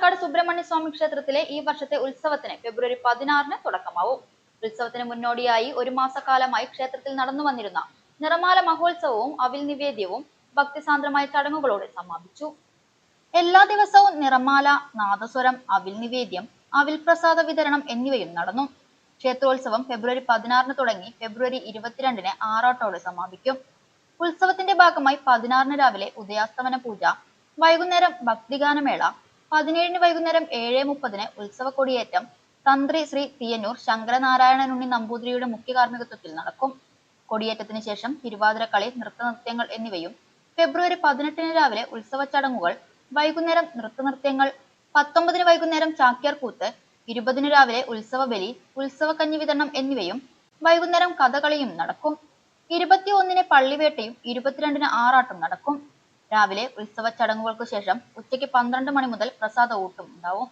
പാലക്കാട് സുബ്രഹ്മണ്യ സ്വാമി ക്ഷേത്രത്തിലെ ഈ വർഷത്തെ ഉത്സവത്തിന് ഫെബ്രുവരി പതിനാറിന് തുടക്കമാവും. ഉത്സവത്തിന് മുന്നോടിയായി ഒരു മാസക്കാലമായി ക്ഷേത്രത്തിൽ നടന്നു വന്നിരുന്ന നിറമാല മഹോത്സവവും അവിൽ നിവേദ്യവും ഭക്തിസാന്ദ്രമായ ചടങ്ങുകളോടെ സമാപിച്ചു. എല്ലാ ദിവസവും നിറമാല നാദസ്വരം അവിൽ നിവേദ്യം അവിൽ പ്രസാദ വിതരണം എന്നിവയും നടന്നു. ക്ഷേത്രോത്സവം ഫെബ്രുവരി പതിനാറിന് തുടങ്ങി ഫെബ്രുവരി ഇരുപത്തിരണ്ടിന് ആറാട്ടോടെ സമാപിക്കും. ഉത്സവത്തിന്റെ ഭാഗമായി പതിനാറിന് രാവിലെ ഉദയാസ്തമന പൂജ വൈകുന്നേരം ഭക്തിഗാനമേള പതിനേഴിന് വൈകുന്നേരം ഏഴ് മുപ്പതിന് ഉത്സവ കൊടിയേറ്റം തന്ത്രി ശ്രീ തിയന്നൂർ ശങ്കരനാരായണനുണ്ണി നമ്പൂതിരിയുടെ മുഖ്യ കാർമ്മികത്വത്തിൽ നടക്കും. കൊടിയേറ്റത്തിന് ശേഷം തിരുവാതിരക്കളി നൃത്തനൃത്യങ്ങൾ എന്നിവയും ഫെബ്രുവരി പതിനെട്ടിന് രാവിലെ ഉത്സവ ചടങ്ങുകൾ വൈകുന്നേരം നൃത്തനൃത്യങ്ങൾ പത്തൊമ്പതിന് വൈകുന്നേരം ചാക്യാർ കൂത്ത് ഇരുപതിന് രാവിലെ ഉത്സവ ബലി ഉത്സവ കഞ്ഞി വിതരണം എന്നിവയും വൈകുന്നേരം കഥകളിയും നടക്കും. ഇരുപത്തി ഒന്നിന് പള്ളിവേട്ടയും ഇരുപത്തിരണ്ടിന് ആറാട്ടും നടക്കും. രാവിലെ ഉത്സവ ചടങ്ങുകൾക്ക് ശേഷം ഉച്ചയ്ക്ക് പന്ത്രണ്ട് മണി മുതൽ പ്രസാദ ഊട്ടും ഉണ്ടാവും.